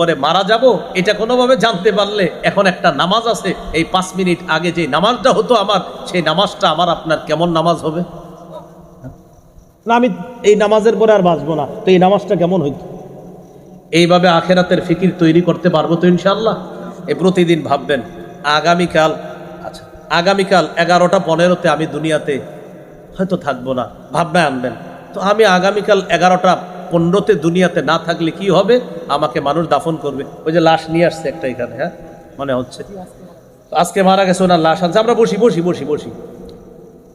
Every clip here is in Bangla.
পরে মারা যাব এটা কোনোভাবে জানতে পারলে এখন একটা নামাজ আছে এই পাঁচ মিনিট আগে যে নামাজটা হতো আমার সেই নামাজটা আমার আপনার কেমন নামাজ হবে? না আমি এই নামাজের পরে আর বাঁচবো না তো এই নামাজটা কেমন হইতো? এইভাবে আখেরাতের ফিকির তৈরি করতে পারব তো ইনশাল্লাহ এ প্রতিদিন ভাববেন আগামীকাল আচ্ছা আগামীকাল এগারোটা পনেরোতে আমি দুনিয়াতে হয়তো থাকব না ভাবনায় আনবেন। তো আমি আগামীকাল এগারোটা পনেরোতে দুনিয়াতে না থাকলে কি হবে? আমাকে মানুষ দাফন করবে। ওই যে লাশ নিয়ে আসছে একটা এখানে হ্যাঁ? মনে হচ্ছে। আজকে মারা গেছে ওনার লাশ আনছে। আমরা বসি বসি বসি বসি।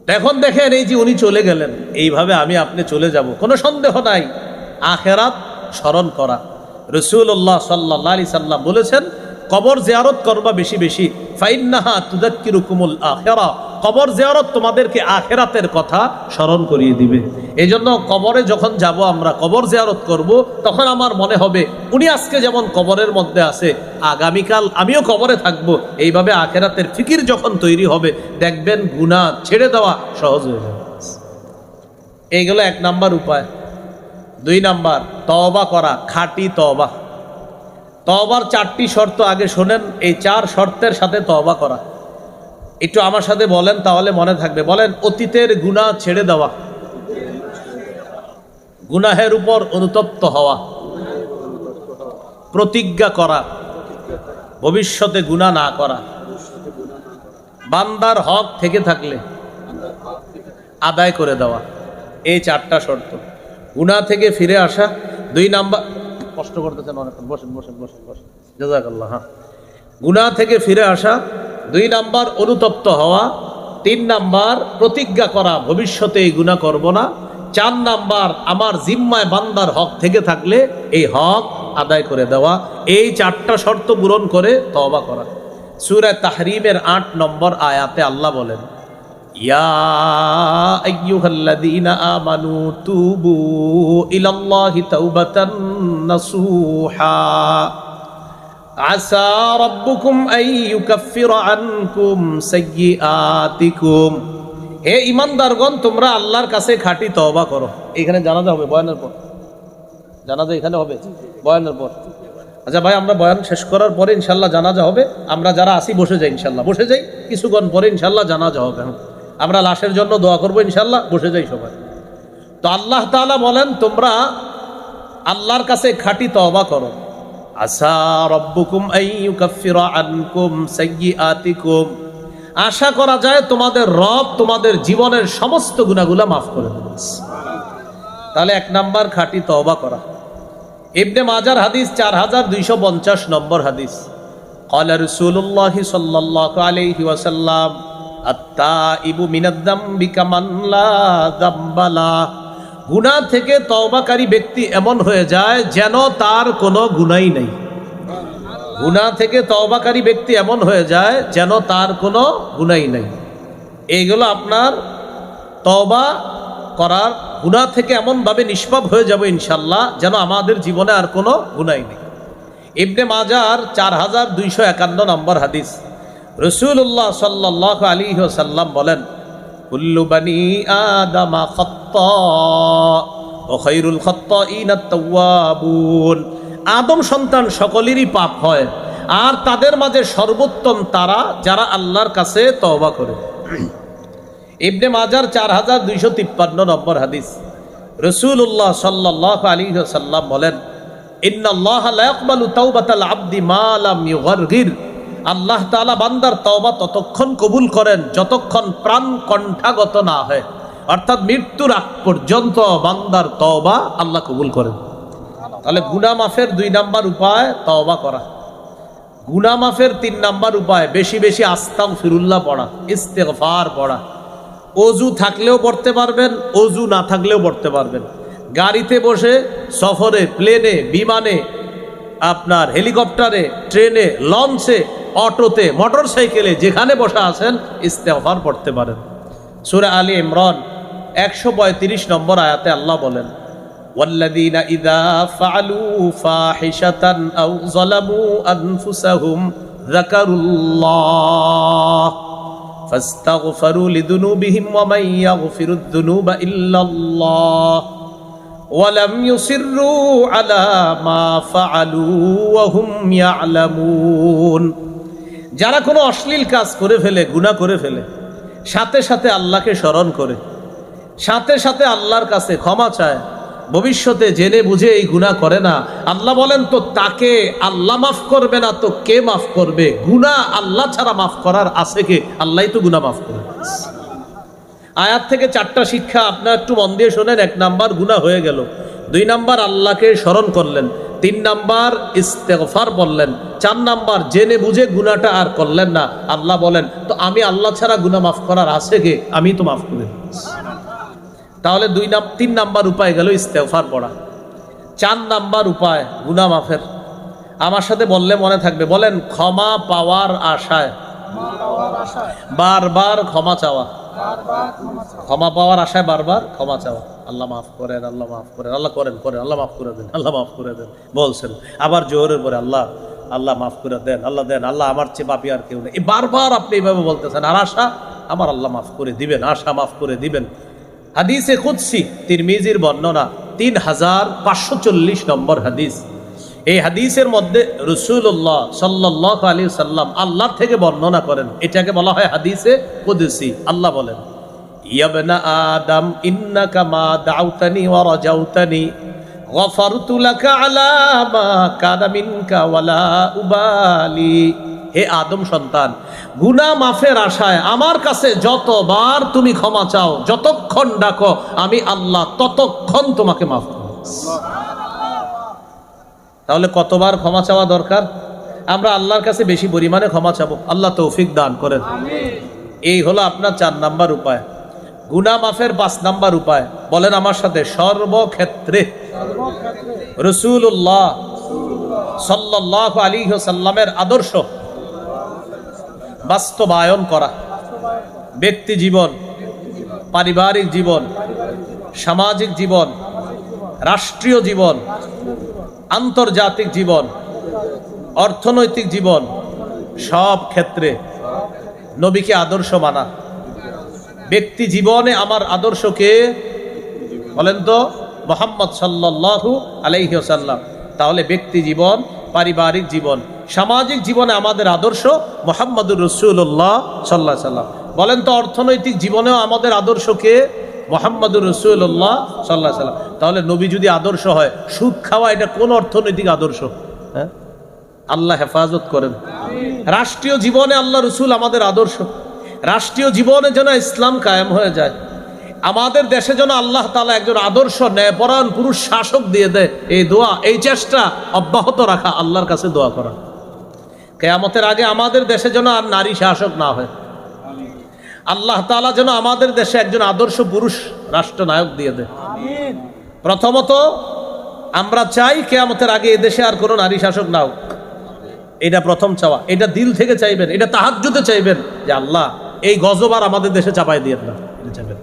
এখন দেখেন এই যে উনি চলে গেলেন। এইভাবে আমি আপনি চলে যাব। কোনো সন্দেহ নাই। আখেরাত স্মরণ করা। রসুল্লাহ সাল্লাহ আলি সাল্লাম বলেছেন, কবর জিয়ারত করবা বেশি বেশি। ফাইন্নাহা তুদাক্কিরুকুমুল আখেরা। কবর জেয়ারত তোমাদেরকে আখেরাতের কথা স্মরণ করিয়ে দিবে। এই জন্য কবরে যখন যাব আমরা কবর জেয়ারত করব, তখন আমার মনে হবে, উনি আজকে যেমন কবরের মধ্যে আছে, আগামীকাল আমিও কবরে থাকব। এইভাবে আখেরাতের ফিকির যখন তৈরি হবে, দেখবেন গুণা ছেড়ে দেওয়া সহজ হয়ে যাবে। এইগুলো এক নাম্বার উপায়। দুই নাম্বার তবা করা, খাঁটি তবা তবার চারটি শর্ত আগে শোনেন, এই চার শর্তের সাথে তবা করা। একটু আমার সাথে বলেন, তাহলে মনে থাকবে। বলেন, অতীতের গুনাহ ছেড়ে দেওয়া। গুনাহের উপর অনুতপ্ত হওয়া। প্রতিজ্ঞা করা। ভবিষ্যতে গুনাহ না করা। বান্দার হক থেকে থাকলে আদায় করে দেওয়া। এই চারটা শর্ত। গুনাহ থেকে ফিরে আসা। দুই নাম্বার কষ্ট করতেছেন অনেকক্ষণ। বসেন বসেন বসেন বসেন। জাজাকাল্লাহ হ্যাঁ। গুনাহ থেকে ফিরে আসা। দুই নাম্বার অনুতপ্ত হওয়া, তিন নাম্বার প্রতিজ্ঞা করা, ভবিষ্যতে এই গুনাহ করব না, চার নাম্বার আমার জিম্মায় বান্দার হক থেকে থাকলে এই হক আদায় করে দেওয়া, এই চারটা শর্ত পূরণ করে তওবা করা। সূরা তাহরিমের আট নম্বর আয়াতে আল্লাহ বলেন, ইয়া আসা রাব্বুকুম আন ইউকাফিরা আনকুম সাইয়্যাতিকুম হে ইমানদারগণ, তোমরা আল্লাহর কাছে খাঁটি তওবা করো। এখানে জানাজা হবে, বয়ানের পর। জানাজা এখানে হবে, বয়ানের পর। আচ্ছা ভাই, আমরা বয়ান শেষ করার পরে ইনশাল্লাহ জানাজা হবে। আমরা যারা আসি, বসে যাই ইনশাল্লাহ। বসে যাই কিছুক্ষণ পরে ইনশাল্লাহ জানাজা হবে। আমরা লাশের জন্য দোয়া করব ইনশাল্লাহ, বসে যাই সবাই। তো আল্লাহ তাআলা বলেন, তোমরা আল্লাহর কাছে খাঁটি তওবা করো। আসা রব্বুকুম আইয়ুকাফিরা আনকুম সাইয়্যাতিকুম আশা করা যায় তোমাদের রব তোমাদের জীবনের সমস্ত গুনাহগুলা মাফ করে দেবে তাহলে এক নাম্বার খাঁটি তওবা করা ইবনে মাজার হাদিস চার হাজার দুইশো পঞ্চাশ নম্বর হাদিস قال رسول الله صلى الله عليه وسلم التائب من الذنب كمن لا ذنب له গুনাহ থেকে তওবাকারী ব্যক্তি এমন হয়ে যায় যেন তার কোনো গুনাই নেই। গুনাহ থেকে তওবাকারী ব্যক্তি এমন হয়ে যায় যেন তার কোনো গুনাই নেই। এইগুলো আপনার তওবা করার গুনাহ থেকে এমনভাবে নিষ্পাপ হয়ে যাবে ইনশাল্লাহ যেন আমাদের জীবনে আর কোনো গুনাই নেই। ইবনে মাজার চার হাজার দুইশো একান্ন নম্বর হাদিস। রসুল্লাহ সাল্লাহ আলী সাল্লাম বলেন কুল্লু বানি আদামা খত্তা, ও খৈরুল খত্তা ইনাত্তাবুন আদম সন্তান সকলেরই পাপ হয়, আর তাদের মাঝে সর্বোত্তম তারা যারা আল্লাহর কাছে তওবা করে। ইবনে মাজার চার হাজার দুইশো তিপ্পান্ন নম্বর হাদিস। রসুল্লাহ সাল্লাহ আলী সাল্লাম বলেন, ইন্নাল্লাহ লা ইয়াকবালু তাওবাতাল আবদি মা লাম ইউগারগির। আল্লাহ তাআলা বান্দার তওবা ততক্ষণ কবুল করেন, যতক্ষণ প্রাণ কণ্ঠাগত না হয়। অর্থাৎ মৃত্যুর আগ পর্যন্ত বান্দার তওবা আল্লাহ কবুল করেন। তাহলে গুনাহ মাফের দুই নাম্বার উপায় তওবা করা। গুনাহ মাফের তিন নাম্বার উপায়, বেশি বেশি আস্তাও ফিরুল্লাহ পড়া ইস্তেফার পড়া। অজু থাকলেও পড়তে পারবেন, অজু না থাকলেও পড়তে পারবেন। গাড়িতে বসে, সফরে, প্লেনে, বিমানে, আপনার হেলিকপ্টারে, ট্রেনে, লঞ্চে অটোতে মোটর সাইকেলে যেখানে বসা আছেন ইস্তেফার পড়তে পারেন সুরা আলী ইমরান একশো পঁয়ত্রিশ নম্বর আয়াতে আল্লাহ বলেন والذين إذا فعلوا فاحشة أو ظلموا أنفسهم ذكروا الله فاستغفروا لذنوبهم ومن يغفر الذنوب إلا الله ولم يصروا على ما فعلوا وهم يعلمون যারা কোনো অশ্লীল কাজ করে ফেলে, গুনাহ করে ফেলে, সাথে সাথে আল্লাহকে স্মরণ করে, সাথে সাথে আল্লাহর কাছে ক্ষমা চায়, ভবিষ্যতে জেনে বুঝে এই গুনাহ করে না। আল্লাহ বলেন, তো তাকে আল্লাহ মাফ করবে না, তো কে মাফ করবে? গুনাহ আল্লাহ ছাড়া মাফ করার আছে কে? আল্লাহই তো গুনাহ মাফ করে আয়াত থেকে চারটা শিক্ষা, আপনার একটু মন দিয়ে শোনেন, এক নাম্বার, গুনাহ হয়ে গেল। দুই নাম্বার আল্লাহকে স্মরণ করলেন তিন নাম্বার ইস্তেগফার বললেন চার নাম্বার জেনে বুঝে গুনাহটা আর করলেন না। আল্লাহ বলেন তো আমি আল্লাহ ছাড়া গুনাহ মাফ করার আছে কে? আমি তো মাফ করে তাহলে দুই নাম তিন নাম্বার উপায় গেল ইস্তেফার পড়া। চার নাম্বার উপায় গুনাহ মাফের। আমার সাথে বললে মনে থাকবে বলেন ক্ষমা পাওয়ার আশায়। বারবার ক্ষমা চাওয়া। ক্ষমা পাওয়ার আশায় বারবার ক্ষমা চাওয়া আল্লাহ মাফ করেন, আল্লাহ মাফ করেন, আল্লাহ করেন করেন, আল্লাহ মাফ করে দেন, আল্লাহ মাফ করে দেন। বলছেন, আবার জোরের পরে আল্লাহ আল্লাহ মাফ করে দেন, আল্লাহ দেন, আল্লাহ আমার চেয়ে বাপি আর কেউ নেই। বারবার আপনি এইভাবে বলতেছেন, আর আশা আমার আল্লাহ মাফ করে দিবেন, আশা মাফ করে দিবেন। হাদিসে খুঁজছি কুৎসি তিরমিজির বর্ণনা, তিন হাজার পাঁচশো চল্লিশ নম্বর হাদিস। এই হাদিসের মধ্যে রসুল্লাহ সাল্লাহ আলী সাল্লাম আল্লাহ থেকে বর্ণনা করেন। এটাকে বলা হয় হাদিসে কুদসি। আল্লাহ বলেন, ইয়াবনা আদম, ইন্নাকা মা দাউতানি ওয়া রাজাউতানি, গফারতু লাকা আলা মা কানা মিনকা ওয়ালা উবালি। হে আদম সন্তান, গুনাহ মাফের আশায় আমার কাছে যতবার তুমি ক্ষমা চাও, যতক্ষণ ডাকো, আমি আল্লাহ ততক্ষণ তোমাকে মাফ করব। তাহলে কতবার ক্ষমা চাওয়া দরকার? আমরা আল্লাহর কাছে বেশি পরিমাণে ক্ষমা চাবো। আল্লাহ তৌফিক দান করেন। এই হলো আপনার চার নাম্বার উপায়। গুনা মাফের পাঁচ নাম্বার উপায়। বলেন আমার সাথে সর্বক্ষেত্রে। রসুল্লাহ সাল্লাহ আলী সাল্লামের আদর্শ বাস্তবায়ন করা। ব্যক্তি জীবন পারিবারিক জীবন সামাজিক জীবন রাষ্ট্রীয় জীবন আন্তর্জাতিক জীবন, অর্থনৈতিক জীবন, সব ক্ষেত্রে নবীকে আদর্শ মানা। ব্যক্তি জীবনে আমার আদর্শকে বলেন তো, মোহাম্মদ সাল্লাল্লাহু আলাইহি সাল্লাম তাহলে ব্যক্তি জীবন, পারিবারিক জীবন, সামাজিক জীবনে আমাদের আদর্শ মোহাম্মদুর রসুল্লাহ সাল্লাহ সাল্লাম বলেন তো, অর্থনৈতিক জীবনেও আমাদের আদর্শকে মোহাম্মদুর রসুল্লাহ সাল্লাহ সাল্লাম। তাহলে নবী যদি আদর্শ হয়, সুদ খাওয়া এটা কোন অর্থনৈতিক আদর্শ? হ্যাঁ? আল্লাহ হেফাজত করেন। রাষ্ট্রীয় জীবনে আল্লাহ রসুল আমাদের আদর্শ। রাষ্ট্রীয় জীবনে যেন ইসলাম কায়েম হয়ে যায়। আমাদের দেশে যেন আল্লাহ তালা একজন আদর্শ, ন্যায়পরায়ণ পুরুষ শাসক দিয়ে দেয়। এই দোয়া, এই চেষ্টা অব্যাহত রাখা, আল্লাহর কাছে দোয়া করা। কেয়ামতের আগে আমাদের দেশে যেন আর নারী শাসক না হয়। আল্লাহ তালা যেন আমাদের দেশে একজন আদর্শ পুরুষ রাষ্ট্রনায়ক দিয়ে দেয় প্রথমত আমরা চাই কেয়ামতের আগে এদেশে আর কোনো নারী শাসক না হোক এটা প্রথম চাওয়া। এটা দিল থেকে চাইবেন এটা তাহাজ্জুদে চাইবেন যে আল্লাহ এই গজব আর আমাদের দেশে চাপাই দিয়ে না চাইবেন।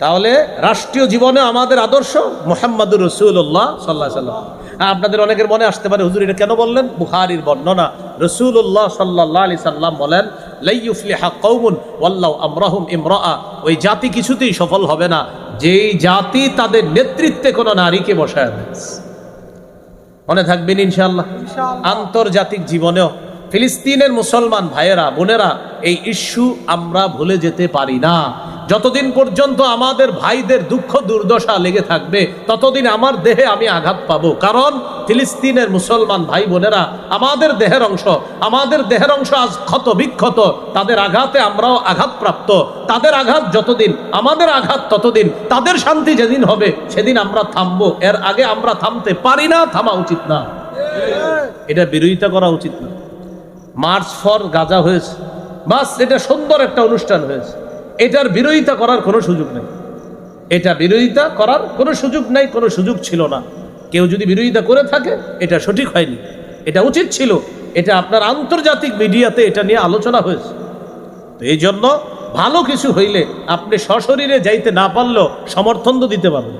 তাহলে রাষ্ট্রীয় জীবনে আমাদের আদর্শ মোহাম্মদুর রসুল্লাহ সাল্লাহ সাল্লাম। হ্যাঁ, আপনাদের অনেকের মনে আসতে পারে হুজুর এটা কেন বললেন? বুহারির বর্ণনা। রসুল্লাহ সাল্লাহ আলি সাল্লাম বলেন লাইফলিহা কৌমুন ওয়াল্লাহ আমরাহুম ইমরা ওই জাতি কিছুতেই সফল হবে না। যেই জাতি তাদের নেতৃত্বে কোনো নারীকে বসায় দেয় মনে থাকবেন ইনশাল্লাহ আন্তর্জাতিক জীবনেও ফিলিস্তিনের মুসলমান ভাইয়েরা বোনেরা এই ইস্যু আমরা ভুলে যেতে পারি না। যতদিন পর্যন্ত আমাদের ভাইদের দুঃখ দুর্দশা লেগে থাকবে, ততদিন আমার দেহে আমি আঘাত পাবো। কারণ ফিলিস্তিনের মুসলমান ভাই বোনেরা, আমাদের দেহের অংশ, আমাদের দেহের অংশ আজ ক্ষত বিক্ষত, তাদের আঘাতে আমরাও আঘাতপ্রাপ্ত। তাদের আঘাত যতদিন, আমাদের আঘাত ততদিন, তাদের শান্তি যেদিন হবে, সেদিন আমরা থামবো। এর আগে আমরা থামতে পারি না, থামা উচিত না। এটা বিরোধিতা করা উচিত না। মার্চ ফর গাজা হয়েছে। বাস, এটা সুন্দর একটা অনুষ্ঠান হয়েছে। এটার বিরোধিতা করার কোনো সুযোগ নেই। এটা বিরোধিতা করার কোনো সুযোগ নেই, কোনো সুযোগ ছিল না। কেউ যদি বিরোধিতা করে থাকে, এটা সঠিক হয়নি। এটা উচিত ছিল, এটা আপনার আন্তর্জাতিক মিডিয়াতে এটা নিয়ে আলোচনা হয়েছে। তো এই জন্য ভালো কিছু হইলে আপনি সশরীরে যাইতে না পারলেও সমর্থন তো দিতে পারবেন।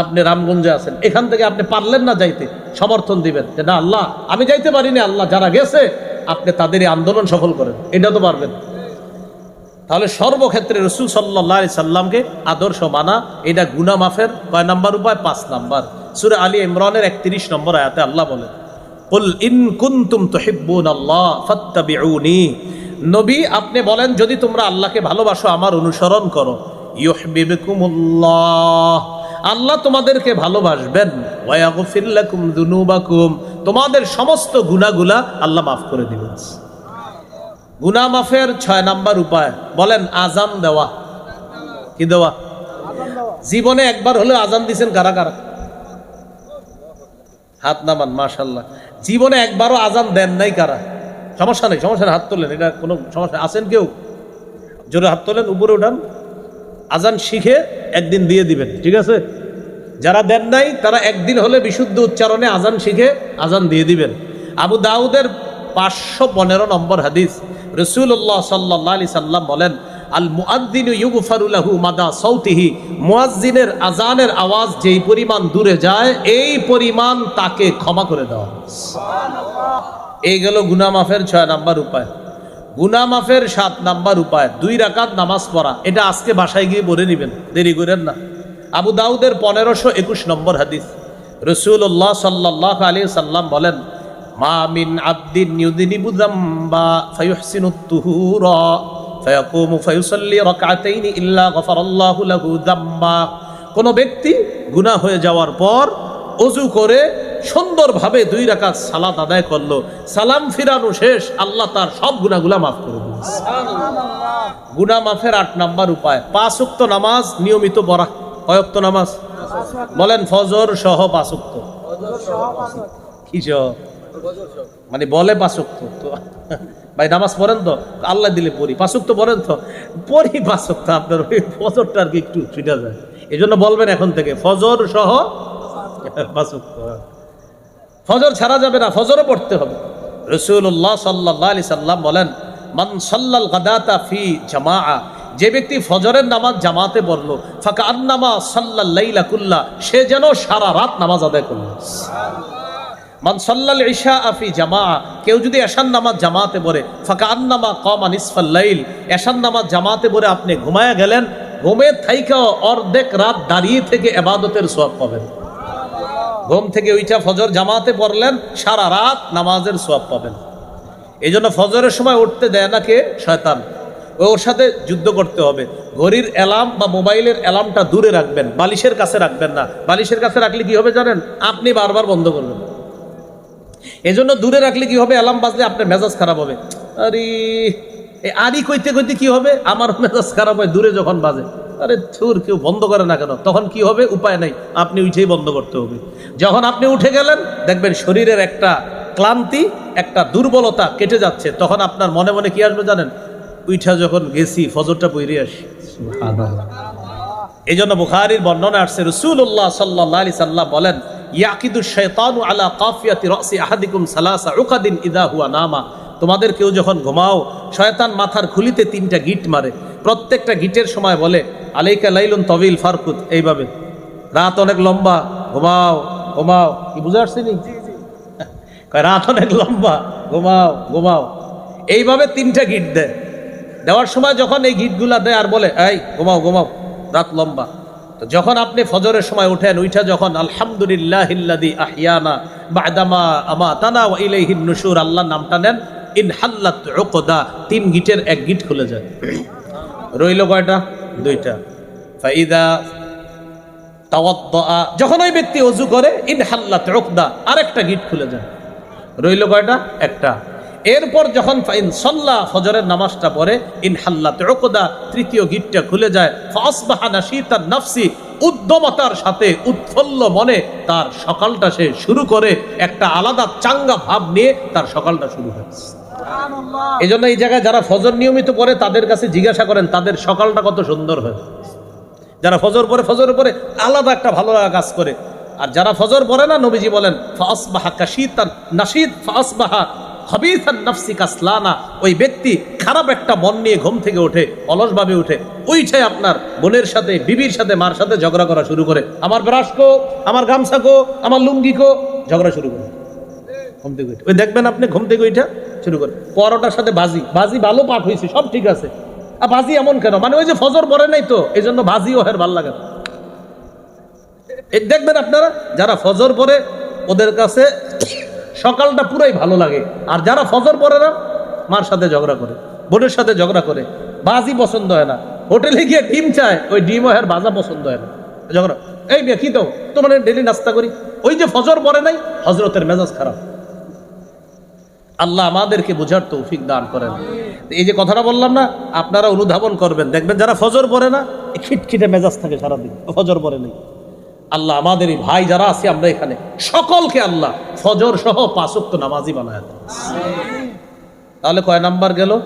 আপনি রামগঞ্জে আছেন, এখান থেকে আপনি পারলেন না যাইতে, সমর্থন দিবেন যে না, আল্লাহ, আমি যাইতে পারিনি, আল্লাহ যারা গেছে, আপনি তাদের এই আন্দোলন সফল করেন। এটা তো পারবেন। তাহলে সর্বক্ষেত্রে রসুল সাল্লাহ সাল্লামকে আদর্শ মানা, এটা গুনা মাফের কয় নাম্বার উপায়? পাঁচ নাম্বার। সুরে আলী ইমরানের একত্রিশ নম্বর আয়াতে আল্লাহ বলেন, কুল ইন কুনতুম তুহিব্বুন আল্লাহ ফাত্তাবিউনি। নবী, আপনি বলেন, যদি তোমরা আল্লাহকে ভালোবাসো, আমার অনুসরণ করো। ইউহিব্বুকুমুল্লাহ। আল্লাহ তোমাদেরকে ভালোবাসবেন। ওয়ায়াগফির লাকুম দুনুবাকুম। তোমাদের সমস্ত গুনাহগুলা আল্লাহ মাফ করে দিবেন। গুনা মাফের ছয় নাম্বার উপায়। বলেন, আজান দেওয়া। কি দেওয়া? জীবনে একবার হলে আজান দিছেন কারা কারা? হাত নামান মাশাল্লাহ জীবনে একবারও আজান দেন নাই কারা? সমস্যা নেই, সমস্যা হাত তোলেন, এটা কোনো সমস্যা আছেন কেউ? জোরে হাত তোলেন, উপরে উঠান। আজান শিখে একদিন দিয়ে দিবেন, ঠিক আছে? যারা দেন নাই, তারা একদিন হলে বিশুদ্ধ উচ্চারণে আজান শিখে আজান দিয়ে দিবেন। আবু দাউদের পাঁচশো পনেরো নম্বর হাদিস। রসুল্লাহ সাল্লাহ আলি সাল্লাম বলেন আল মুআদ্দিন ইউগফারুলাহু মাদা সৌতিহি মুয়াজ্জিনের আজানের আওয়াজ যেই পরিমাণ দূরে যায়, এই পরিমাণ তাকে ক্ষমা করে দেওয়া এই গেল গুনা মাফের ছয় নাম্বার উপায়। গুনা মাফের সাত নাম্বার উপায়, দুই রাকাত নামাজ পড়া। এটা আজকে বাসায় গিয়ে পড়ে নেবেন, দেরি করেন না। আবু দাউদের পনেরোশো একুশ নম্বর হাদিস। রসুল্লাহ সাল্লাহ আলী সাল্লাম বলেন মা মিন আব্দিন ইউদিনিবু যামবা ফায়ুহসিনু তুহুরা ফায়াকুমু ফায়ুসাল্লি রাকআতাইনি ইল্লা গফারাল্লাহু লাহু যামবা কোন ব্যক্তি গুনাহ হয়ে যাওয়ার পর অজু করে সুন্দরভাবে দুই রাকাত সালাত আদায় করল। সালাম ফিরানো শেষ আল্লাহ তার সব গুনাহগুলা মাফ করে দিল। গুনাহ মাফের আট নাম্বার উপায়। পাঁচ উক্ত নামাজ নিয়মিত পড়া কয়ক্ত নামাজ? বলেন ফজর সহ পাঁচ উক্ত কি? মানে বলে পাঁচক্ত তো। ভাই, নামাজ পড়েন তো? আল্লাহ দিলে পড়ি। পাঁচক্ত পড়েন তো? পড়ি পাঁচক্ত আপনার ওই ফজরটা আর কি একটু ছুটা যায়। এই জন্য বলবেন এখন থেকে, ফজর সহ পাঁচক্ত ফজর ছাড়া যাবে না, ফজরও পড়তে হবে। রসুল্লাহ সাল্লাহ আলি সাল্লাম বলেন, মান সাল্লাল গাদাতা ফি জামা যে ব্যক্তি ফজরের নামাজ জামাতে পড়ল ফাঁকা আন্নামা সাল্লাল লাইলা কুল্লা, সে যেন সারা রাত নামাজ আদায় করল। মান সাল্লাল ইশা আফি জামা কেউ যদি এশান নামাজ জামাতে পড়ে ফাঁকা আন্নামা কমান ইসফাল্লাইল এশান নামাজ জামাতে পড়ে আপনি ঘুমায়া গেলেন, ঘুমে থাইকাও অর্ধেক রাত দাঁড়িয়ে থেকে এবাদতের সোয়াব পাবেন। ঘুম থেকে ওইটা ফজর জামাতে পড়লেন, সারা রাত নামাজের সোয়াব পাবেন। এই জন্য ফজরের সময় উঠতে দেয় না কে? শয়তান। ওর সাথে যুদ্ধ করতে হবে। ঘড়ির অ্যালার্ম বা মোবাইলের অ্যালার্মটা দূরে রাখবেন, বালিশের কাছে রাখবেন না। বালিশের কাছে রাখলে কি হবে জানেন? আপনি বারবার বন্ধ করবেন। এজন্য দূরে রাখলে কি হবে? অ্যালার্ম বাজলে আপনার মেজাজ খারাপ হবে। আরে এই আরি কইতে কইতে কি হবে? আমার মেজাজ খারাপ হয় দূরে যখন বাজে। আরে থুর কেউ বন্ধ করে না কেন? তখন কি হবে? উপায় নাই। আপনি উঠেই বন্ধ করতে হবে। যখন আপনি উঠে গেলেন দেখবেন শরীরের একটা ক্লান্তি একটা দুর্বলতা কেটে যাচ্ছে। তখন আপনার মনে মনে কি আসবে জানেন? উইঠা যখন গেছি ফজরটা পইরে আসি। এই জন্য বুখারির বর্ণনা আসছে রসুল্লাহ সাল্লাহ আলি সাল্লাম বলেন ইয়াকিদু শৈতানু আলা কাফিয়াতি রসি আহাদিকুম সালাসা উকাদিন ইদা হুয়া নামা। তোমাদের কেউ যখন ঘুমাও, শয়তান মাথার খুলিতে তিনটা গিট মারে। প্রত্যেকটা গিটের সময় বলে, আলাইকা লাইলুন তবিল ফারকুত এইভাবে। রাত অনেক লম্বা, ঘুমাও ঘুমাও। কি বুঝে আসছি নি? রাত অনেক লম্বা, ঘুমাও ঘুমাও। এইভাবে তিনটা গিট দেয়। দেওয়ার সময় যখন এই গিটগুলা দেয় আর বলে, এই, ঘুমাও ঘুমাও। রাত লম্বা। তো যখন আপনি ফজরের সময় উঠেন উঠা যখন আলহামদুলিল্লাহ আহিয়ানা বাদামা আমা তানা ইলাইহিন নুশুর আল্লাহ নামটা নেন, ইন হাল্লাত তিন গিটের এক গিট খুলে যায়। রইল কয়টা? দুইটা। ফাইদা তাওয়াদ্দা যখন ওই ব্যক্তি অজু করে, ইন হাল্লাত আরেকটা গিট খুলে যায়। রইল কয়টা? একটা। এরপর যখন ফাইন সল্লা ফজরের নামাজটা পড়ে ইন হাল্লাত উকদা তৃতীয় গিটটা খুলে যায় ফাসবাহা নাশিতান নাফসি উদ্যমতার সাথে উৎফুল্ল মনে তার সকালটা সে শুরু করে একটা আলাদা চাঙ্গা ভাব নিয়ে তার সকালটা শুরু হয়েছে এই জন্য এই জায়গায় যারা ফজর নিয়মিত পড়ে তাদের কাছে জিজ্ঞাসা করেন তাদের সকালটা কত সুন্দর হয়? যারা ফজর পরে ফজর পরে আলাদা একটা ভালো লাগা কাজ করে। আর যারা ফজর পড়ে না নবীজি বলেন ফাসবাহা কাশিতান নাশিদ ফাসবাহা হবিসান নাফসি কাসলানা, ওই ব্যক্তি খারাপ একটা মন নিয়ে ঘুম থেকে ওঠে অলসভাবে উঠে ওইটাই আপনার বোনের সাথে, বিবির সাথে, মার সাথে ঝগড়া করা শুরু করে। আমার ব্রাশ কো, আমার গামছা কো, আমার লুঙ্গি কো, ঝগড়া শুরু করে। ঘুম থেকে ওই দেখবেন আপনি ঘুম থেকে ওইটা শুরু করে। পরোটার সাথে বাজি। বাজি ভালো পাঠ হয়েছে, সব ঠিক আছে। আর ভাজি এমন কেন? মানে ওই যে ফজর পরে নাই তো এই জন্য ভাজিও হের ভালো লাগে দেখবেন আপনারা, যারা ফজর পরে ওদের কাছে সকালটা পুরাই ভালো লাগে। আর যারা ফজর পরে না, মার সাথে ঝগড়া করে, বোনের সাথে ঝগড়া করে, বাজি পছন্দ হয় না। হোটেলে গিয়ে ডিম চায়, ওই ডিমও হের বাজা পছন্দ হয় না। ঝগড়া। এই মেয়ে, কি তো তোমার ডেলি নাস্তা করি? ওই যে ফজর পরে নাই হজরতের মেজাজ খারাপ। আল্লাহ আমাদেরকে বোঝার তৌফিক দান করেন। এই যে কথাটা বললাম না, আপনারা অনুধাবন করবেন। দেখবেন যারা ফজর পড়ে না খিটখিটে মেজাজ থাকে সারাদিন, ফজর পড়ে নেই। আল্লাহ আমাদের এই ভাই যারা আছে, আমরা এখানে। সকলকে আল্লাহ ফজর সহ পাঁচক্ত নামাজি বানায় তাহলে কয় নাম্বার গেল?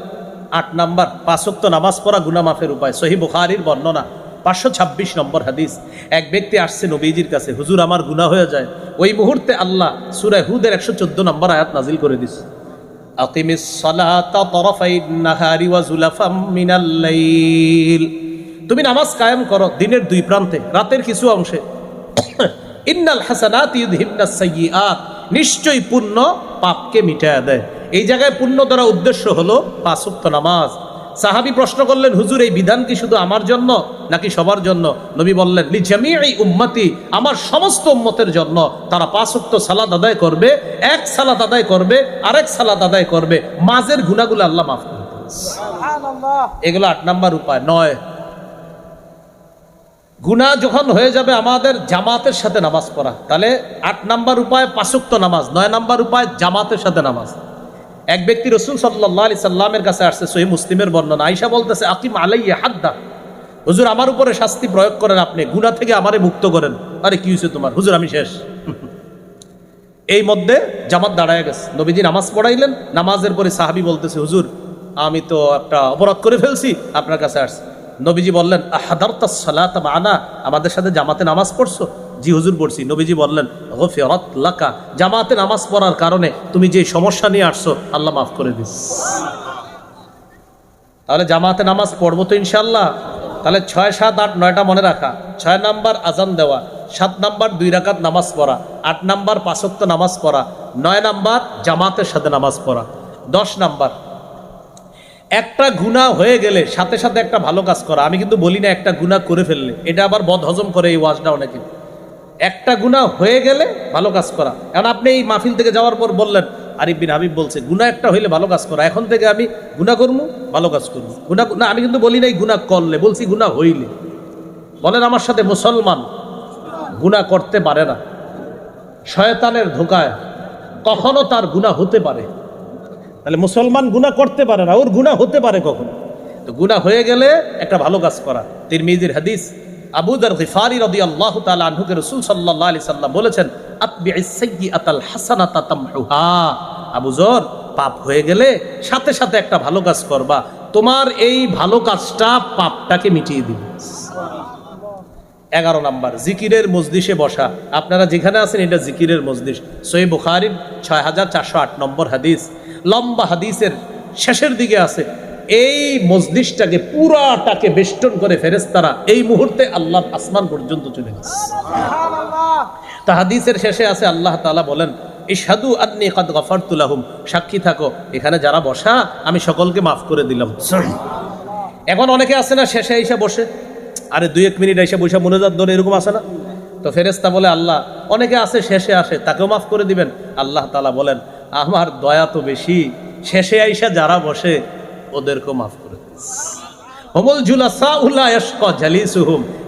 আট নাম্বার। পাঁচক্ত নামাজ পড়া গুনা মাফের উপায়। সহি বুখারির বর্ণনা। পাঁচশো ছাব্বিশ নম্বর হাদিস। এক ব্যক্তি আসছে নবীজির কাছে, হুজুর, আমার গুনাহ হয়ে যায়। ওই মুহূর্তে আল্লাহ সুরায় হুদের একশো চোদ্দ নম্বর আয়াত নাজিল করে জুলাফাম তুমি নামাজ কায়েম করো দিনের দুই প্রান্তে। রাতের কিছু অংশে ইন্নাল হাসানাত ইউযহিবনাস সাইয়্যাত নিশ্চয়ই পুণ্য পাপকে মিটায় দেয়। এই জায়গায় পুণ্য দ্বারা উদ্দেশ্য হলো পাঁচ ওয়াক্ত নামাজ। সাহাবী প্রশ্ন করলেন হুজুর এই বিধান কি শুধু আমার জন্য নাকি সবার জন্য? নবী বললেন লিজামিই উম্মতি আমার সমস্ত উম্মতের জন্য। তারা পাঁচ ওয়াক্ত সালাত আদায় করবে এক সালাত আদায় করবে আরেক সালাত আদায় করবে। মাঝের গুনাহগুলো আল্লাহ মাফ করে দেবে। এগুলো আট নাম্বার উপায়। নয় গুণা যখন হয়ে যাবে, আমাদের জামাতের সাথে নামাজ পড়া। তাহলে আট নাম্বার উপায় পাঁচক্ত নামাজ, নয় নাম্বার উপায় জামাতের সাথে নামাজ। এক ব্যক্তি রসুল সাল্লাহ আলি সাল্লামের কাছে আসছে সহি মুসলিমের বর্ণনা। আইসা বলতেছে, আকিম আলাইয়া হাদ্দা। হুজুর, আমার উপরে শাস্তি প্রয়োগ করেন আপনি গুণা থেকে আমারে মুক্ত করেন। আরে, কি হয়েছে তোমার? হুজুর, আমি শেষ। এই মধ্যে জামাত দাঁড়ায় গেছে। নবীজি নামাজ পড়াইলেন, নামাজের পরে সাহাবি বলতেছে, হুজুর, আমি তো একটা অপরাধ করে ফেলছি, আপনার কাছে আসছি। নবীজি বললেন, আহাদারতা সালাত আনা আমাদের সাথে জামাতে নামাজ পড়ছো? জি, হুজুর পড়ছি নবীজি বললেন লাকা, জামাতে নামাজ পড়ার কারণে তুমি যে সমস্যা নিয়ে আসছো, আল্লাহ মাফ করে দিস। তাহলে জামাতে নামাজ পড়ব তো ইনশাল্লাহ তাহলে ছয়, সাত, আট, নয়টা মনে রাখা। ছয় নাম্বার আজান দেওয়া, সাত নাম্বার দুই রাকাত নামাজ পড়া, আট নাম্বার পাঁচক্ত নামাজ পড়া, নয় নাম্বার জামাতের সাথে নামাজ পড়া, দশ নাম্বার একটা গুণা হয়ে গেলে সাথে সাথে একটা ভালো কাজ করা। আমি কিন্তু বলি না একটা গুণা করে ফেললে। এটা আবার বদ হজম করে এই ওয়াজটা অনেকে। একটা গুণা হয়ে গেলে ভালো কাজ করা। কারণ আপনি এই মাহফিল থেকে যাওয়ার পর বললেন, আরিফ বিন হাবিব বলছে গুণা একটা হইলে ভালো কাজ করা। এখন থেকে আমি গুণা করব, ভালো কাজ করব। গুণা না, আমি কিন্তু বলি নাই গুণা করলে, বলছি গুণা হইলে। বলেন আমার সাথে মুসলমান গুণা করতে পারে না। শয়তানের ধোকায় কখনো তার গুণা হতে পারে। তাহলে মুসলমান গুণা করতে পারে না, ওর গুণা হতে পারে কখনো? তো গুণা হয়ে গেলে একটা ভালো কাজ করা। তিরমিজির হাদিস, আবু দার গিফারি রাদিয়াল্লাহু তাআলা আনহুকে রাসূল সাল্লাল্লাহু আলাইহি সাল্লাম বলেছেন আতবি'is সাইয়্যাতাল হাসানাতা তামহুহা। আবু জর, পাপ হয়ে গেলে সাথে সাথে একটা ভালো কাজ করবা। তোমার এই ভালো কাজটা পাপটাকে মিটিয়ে দিবে। এগারো নাম্বার, জিকিরের মজলিসে বসা। আপনারা যেখানে আছেন, এটা জিকিরের মজলিস। সই বুখারির ছয় হাজার চারশো আট নম্বর হাদিস। লম্বা হাদিসের শেষের দিকে আছে এই মজলিসটাকে পুরাটাকে বেষ্টন করে ফেরেস্তারা এই মুহূর্তে আল্লাহ আসমান পর্যন্ত চলে গেছে। তা হাদিসের শেষে আছে আল্লাহ তাআলা বলেন ইশহাদু আন্নি কাদ গাফারতু লাহুম। সাক্ষী থাকো এখানে যারা বসা আমি সকলকে মাফ করে দিলাম। এখন অনেকে আছে না শেষে এসে বসে আরে দুই এক মিনিট এসে বসে মনোজাত ধরে এরকম আছে না? তো ফেরেস্তা বলে আল্লাহ অনেকে আছে শেষে আসে তাকেও মাফ করে দিবেন। আল্লাহ তালা বলেন আমার দয়া তো বেশি। শেষে আইসা যারা বসে, ওদেরকেও মাফ করে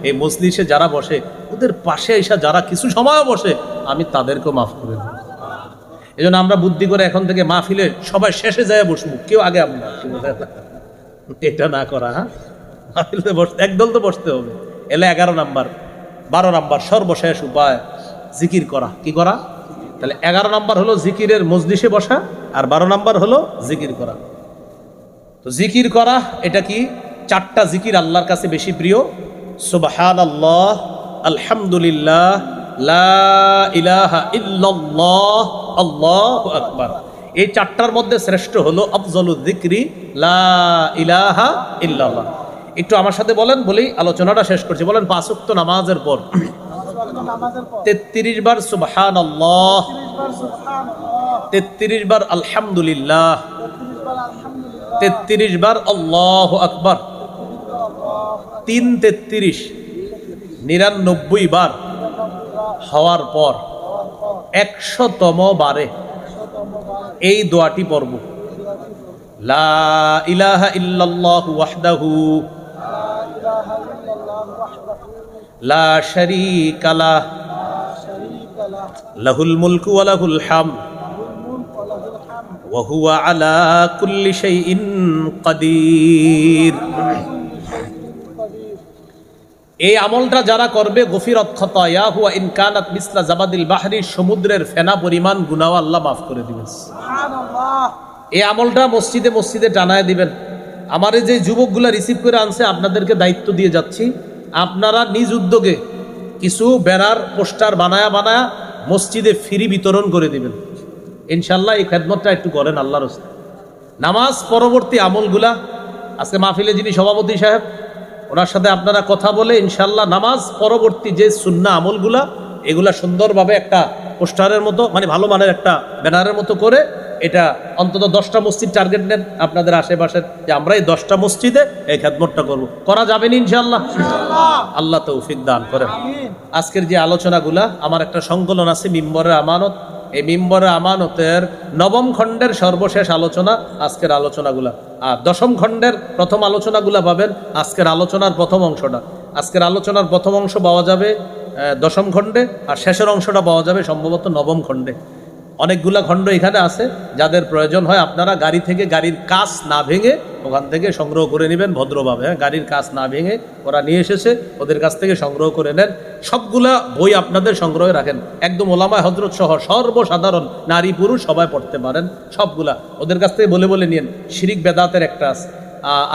এই মজলিসে যারা বসে, ওদের পাশে আইসা যারা কিছু সময় বসে, আমি তাদেরকেও মাফ করে দিই এই জন্য আমরা বুদ্ধি করে এখন থেকে মাহফিলে সবাই শেষে যায় বসবো, কেউ আগে এটা না করা হ্যাঁ? বসতে একদল তো বসতে হবে। এলে এগারো নাম্বার, বারো নাম্বার সর্বশেষ উপায়, জিকির করা। কি করা? তাহলে এগারো নাম্বার হলো জিকিরের মজলিসে বসা, আর বারো নাম্বার হলো জিকির করা। তো জিকির করা, এটা কি? চারটা জিকির আল্লাহর কাছে বেশি প্রিয়। সুবহান আল্লাহ আলহামদুলিল্লাহ আল্লাহু আকবার। এই চারটার মধ্যে শ্রেষ্ঠ হলো আফজলুল যিকরি, লা ইলাহা ইল্লাল্লাহ। একটু আমার সাথে বলেন, বলেই আলোচনাটা শেষ করছি। বলেন, পাঁচ ওয়াক্ত নামাজের পর তেত্রিশ বার সুবহান আল্লাহ তেত্রিশ বার আলহামদুলিল্লাহ। তেত্রিশ বার আল্লাহ আকবার। তিন তেত্রিশ নিরানব্বই বার হওয়ার পর একশোতম বারে এই দোয়াটি পড়ব। লা ইলাহা ইল্লাল্লাহু ওয়াহদাহু লা শারীকা লাহ লাহুল মুলকু ওয়া লাহুল হামদ ওয়া হুয়া আলা কুল্লি শাইইন কাদির। এই আমলটা যারা করবে গফিরত খতায়া হুয়া ইন কানাত মিসলা জাবাদিল বাহরি সমুদ্রের ফেনা পরিমাণ গুনাহ আল্লাহ মাফ করে দিবেন। এই আমলটা মসজিদে মসজিদে টানায় দিবেন। আমার এই যে যুবকগুলা রিসিভ করে আনছে আপনাদেরকে দায়িত্ব দিয়ে যাচ্ছি। আপনারা নিজ উদ্যোগে কিছু বেড়ার পোস্টার বানায়া বানায়া মসজিদে ফ্রি বিতরণ করে দিবেন। ইনশাল্লাহ এই খেদমতটা একটু করেন আল্লাহর নামাজ পরবর্তী আমলগুলা, আজকে মাহফিলে যিনি সভাপতি সাহেব, ওনার সাথে আপনারা কথা বলে ইনশাল্লাহ নামাজ পরবর্তী যে সুন্না আমলগুলা, এগুলা সুন্দরভাবে একটা পোস্টারের মতো মানে ভালো মানের একটা ব্যানারের মতো করে এটা অন্তত দশটা মসজিদ টার্গেট নেন আপনাদের আশেপাশের যে আমরা এই দশটা মসজিদে এই খেদমতটা করব। করা যাবে না ইনশাল্লাহ আল্লাহ তৌফিক দান করেন। আজকের যে আলোচনাগুলা আমার একটা সংকলন আছে মিম্বরের আমানত। এই মিম্বরের আমানতের নবম খণ্ডের সর্বশেষ আলোচনা আজকের আলোচনাগুলা। আর দশম খণ্ডের প্রথম আলোচনাগুলা পাবেন আজকের আলোচনার প্রথম অংশটা। আজকের আলোচনার প্রথম অংশ পাওয়া যাবে দশম খণ্ডে, আর শেষের অংশটা পাওয়া যাবে সম্ভবত নবম খণ্ডে। অনেকগুলা খণ্ড এখানে আছে, যাদের প্রয়োজন হয় আপনারা গাড়ি থেকে গাড়ির কাজ না ভেঙে ওখান থেকে সংগ্রহ করে নেবেন ভদ্রভাবে। হ্যাঁ গাড়ির কাজ না ভেঙে ওরা নিয়ে এসেছে, ওদের কাছ থেকে সংগ্রহ করে নেন। সবগুলা বই আপনাদের সংগ্রহে রাখেন। একদম ওলামায় হজরত সহ সর্বসাধারণ নারী পুরুষ সবাই পড়তে পারেন, সবগুলা। ওদের কাছ থেকে বলে বলে নিন শিরিক বেদাতের একটা আছে।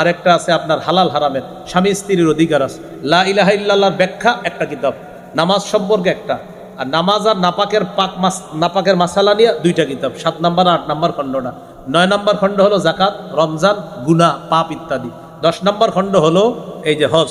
আরেকটা আছে আপনার হালাল হারামের, স্বামী স্ত্রীর অধিকার আছে। লা ইলাহা ইল্লাল্লাহর ব্যাখ্যা একটা কিতাব। নামাজ সম্পর্কে একটা। আর নামাজ আর নাপাকের পাক মাস, নাপাকের মাসালা নিয়ে দুইটা কিতাব, সাত নাম্বার আট নাম্বার খণ্ডটা। নয় নাম্বার খণ্ড হলো জাকাত রমজান গুনা পাপ ইত্যাদি। দশ নাম্বার খণ্ড হলো এই যে হজ।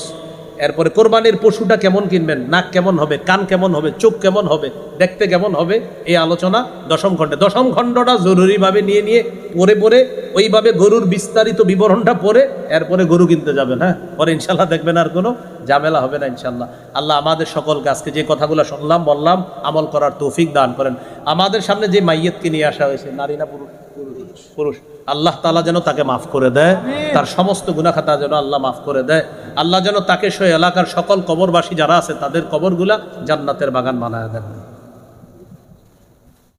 এরপরে কোরবানির পশুটা কেমন কিনবেন? নাক কেমন হবে? কান কেমন হবে? চোখ কেমন হবে? দেখতে কেমন হবে? এই আলোচনা দশম খণ্ডে। দশম খণ্ডটা জরুরিভাবে নিয়ে নিয়ে পরে পরে ওইভাবে গরুর বিস্তারিত বিবরণটা পরে এরপরে গরু কিনতে যাবেন হ্যাঁ? পরে ইনশাল্লাহ দেখবেন আর কোনো ঝামেলা হবে না ইনশাল্লাহ আল্লাহ আমাদের সকল আজকে যে কথাগুলো শুনলাম, বললাম, আমল করার তৌফিক দান করেন। আমাদের সামনে যে মাইয়েতকে নিয়ে আসা হয়েছে, নারী না পুরুষ? পুরুষ। আল্লাহ তালা যেন তাকে মাফ করে দেয় তার সমস্ত গুনাখাতা যেন আল্লাহ মাফ করে দেয়। আল্লাহ যেন তাকে সে এলাকার সকল কবরবাসী যারা আছে তাদের কবরগুলা জান্নাতের বাগান বানায় দেন।